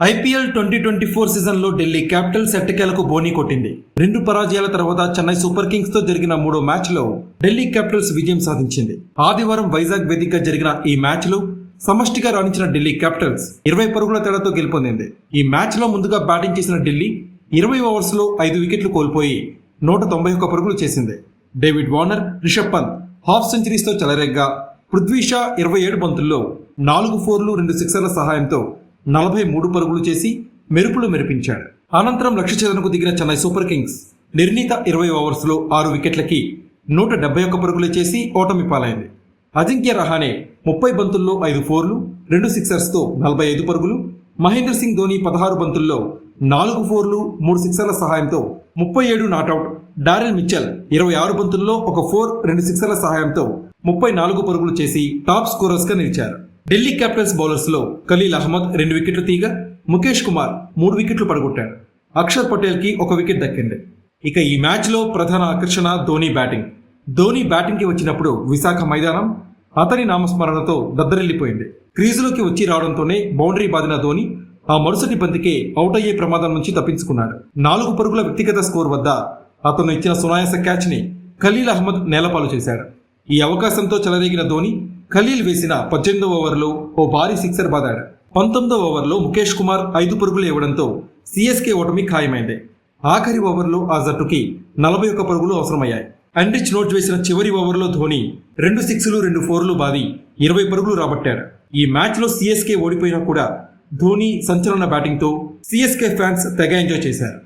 IPL twenty twenty four సీజన్లో Delhi Capitals ఎట్టకేలకు బోనీ కొట్టింది. రెండు పరాజయాల తర్వాత చెన్నై సూపర్ కింగ్స్తో జరిగిన మూడో మ్యాచ్లో ఢిల్లీ క్యాపిటల్స్ విజయం సాధించింది. ఆదివారం వైజాగ్ వేదికగా జరిగిన ఈ మ్యాచ్లో సమష్టిగా రాణించిన ఢిల్లీ క్యాపిటల్స్ ఇరవై పరుగుల తేడాతో గెలుపొందింది. ఈ మ్యాచ్లో ముందుగా బ్యాటింగ్ చేసిన ఢిల్లీ ఇరవై ఓవర్స్లో ఐదు వికెట్లు కోల్పోయి నూట తొంభై ఒక్క పరుగులు చేసింది. David Warner Rishabh Pant half సెంచరీస్తో చెలరేగ్గా పృథ్వీషా ఇరవై ఏడు బంతుల్లో నాలుగు ఫోర్లు రెండు సిక్సర్ల సహాయంతో నలభై మూడు పరుగులు చేసి మెరుపులు మెరిపించాడు. అనంతరం లక్ష్య దిగిన చెన్నై సూపర్ కింగ్స్ నిర్ణీత ఇరవై ఓవర్స్లో ఆరు వికెట్లకి నూట డెబ్బై ఒక్క పరుగులు చేసి ఓటమి పాలైంది. అజింక్య రహానే ముప్పై బంతుల్లో ఐదు ఫోర్లు రెండు సిక్సర్స్తో నలభై ఐదు పరుగులు మహేంద్ర సింగ్ ధోని పదహారు బంతుల్లో నాలుగు ఫోర్లు మూడు సిక్సర్ల సహాయంతో ముప్పై ఏడు నాటౌట్ డారెల్ మిచ్చల్ ఇరవై ఆరు బంతుల్లో ఒక ఫోర్ రెండు సిక్సర్ల సహాయంతో ముప్పై నాలుగు పరుగులు చేసి టాప్ స్కోరర్స్గా నిలిచారు. ఢిల్లీ క్యాపిటల్స్ బౌలర్స్లో ఖలీల్ అహ్మద్ రెండు వికెట్లు తీగా ముఖేష్ కుమార్ మూడు వికెట్లు పడగొట్టాడు. అక్షర్ పటేల్కి ఒక వికెట్ దక్కింది. ఇక ఈ మ్యాచ్లో ప్రధాన ఆకర్షణ ధోని బ్యాటింగ్. ధోని బ్యాటింగ్కి వచ్చినప్పుడు విశాఖ మైదానం అతని నామస్మరణతో దద్దరిల్లిపోయింది. క్రీజులోకి వచ్చి రావడంతోనే బౌండరీ బాదిన ధోని ఆ మరుసటి బంతికే అవుట్ అయ్యే ప్రమాదం నుంచి తప్పించుకున్నాడు. నాలుగు పరుగుల వ్యక్తిగత స్కోర్ వద్ద అతను ఇచ్చిన సునాయాస క్యాచ్ని ఖలీల్ అహ్మద్ నేలపాలు చేశాడు. ఈ అవకాశంతో చెలరేగిన ధోని ఖలీల్ వేసిన పద్దెనిమిదవ ఓవర్లో ఓ భారీ సిక్సర్ బాదాడు. పంతొమ్మిదవ ఓవర్లో ముఖేష్ కుమార్ ఐదు పరుగులు ఇవ్వడంతో సిఎస్కే ఓటమి ఖాయమైంది. ఆఖరి ఓవర్లో ఆ జట్టుకి నలభై ఒక్క పరుగులు అవసరమయ్యాయి. అండ్రిచ్ నోట్ వేసిన చివరి ఓవర్లో ధోని రెండు సిక్స్లు రెండు ఫోర్లు బాది ఇరవై పరుగులు రాబట్టాడు. ఈ మ్యాచ్లో సిఎస్కే ఓడిపోయినా కూడా ధోని సంచలన బ్యాటింగ్తో సిఎస్కే ఫ్యాన్స్ తెగ ఎంజాయ్ చేశారు.